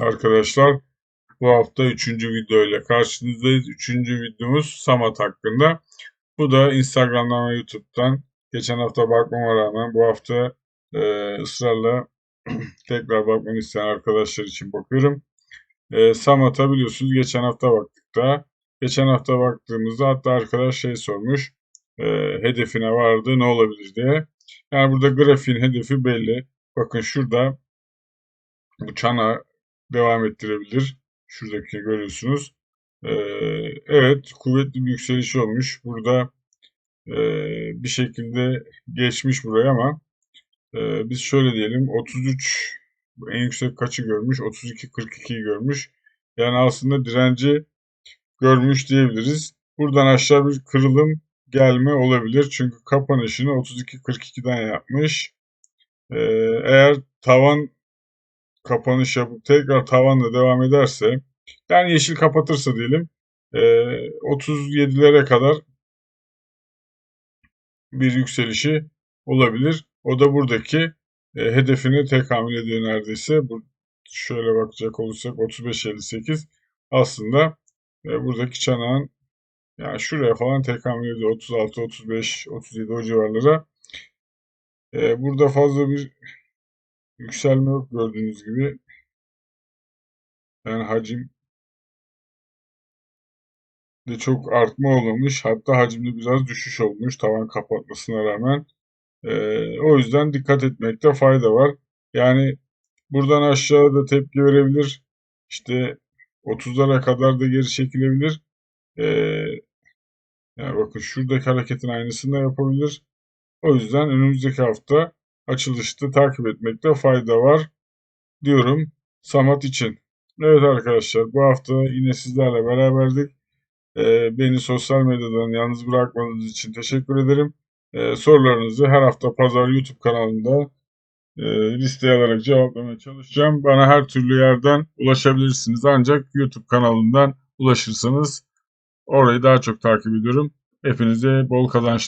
arkadaşlar. Bu hafta üçüncü video ile karşınızdayız. Üçüncü videomuz Samat hakkında. Bu da Instagram'dan ve YouTube'dan. Geçen hafta bakmama rağmen bu hafta e, ısrarla tekrar bakmamı isteyen arkadaşlar için bakıyorum. E, Samat'a biliyorsunuz geçen hafta baktık da. Geçen hafta baktığımızda hatta arkadaş şey sormuş. E, hedefine vardı ne olabilir diye. Yani burada grafiğin hedefi belli. Bakın şurada bu çana devam ettirebilir. Şuradaki görüyorsunuz. Ee, evet kuvvetli bir yükseliş olmuş. Burada e, bir şekilde geçmiş buraya ama e, biz şöyle diyelim 33 en yüksek kaçı görmüş? 32-42'yi görmüş. Yani aslında direnci görmüş diyebiliriz. Buradan aşağı bir kırılım gelme olabilir. Çünkü kapanışını 32-42'den yapmış. Ee, eğer tavan kapanış yapıp tekrar tavanla devam ederse yani yeşil kapatırsa diyelim e, 37'lere kadar bir yükselişi olabilir. O da buradaki e, hedefine tekamül ediyor neredeyse. Bu, şöyle bakacak olursak 35-58 aslında e, buradaki çanağın yani şuraya falan tekamül ediyor. 36, 35, 37 o civarlara. E, burada fazla bir yükselme gördüğünüz gibi. Yani hacim de çok artma olmamış. Hatta hacimde biraz düşüş olmuş tavan kapatmasına rağmen. Ee, o yüzden dikkat etmekte fayda var. Yani buradan aşağıda tepki verebilir. İşte 30'lara kadar da geri çekilebilir. Ee, yani bakın şuradaki hareketin aynısını da yapabilir. O yüzden önümüzdeki hafta açılışta takip etmekte fayda var diyorum Samat için. Evet arkadaşlar bu hafta yine sizlerle beraberdik. Ee, beni sosyal medyadan yalnız bırakmadığınız için teşekkür ederim. Ee, sorularınızı her hafta pazar YouTube kanalında e, listeye alarak cevaplamaya çalışacağım. Bana her türlü yerden ulaşabilirsiniz. Ancak YouTube kanalından ulaşırsanız orayı daha çok takip ediyorum. Hepinize bol kazançlar.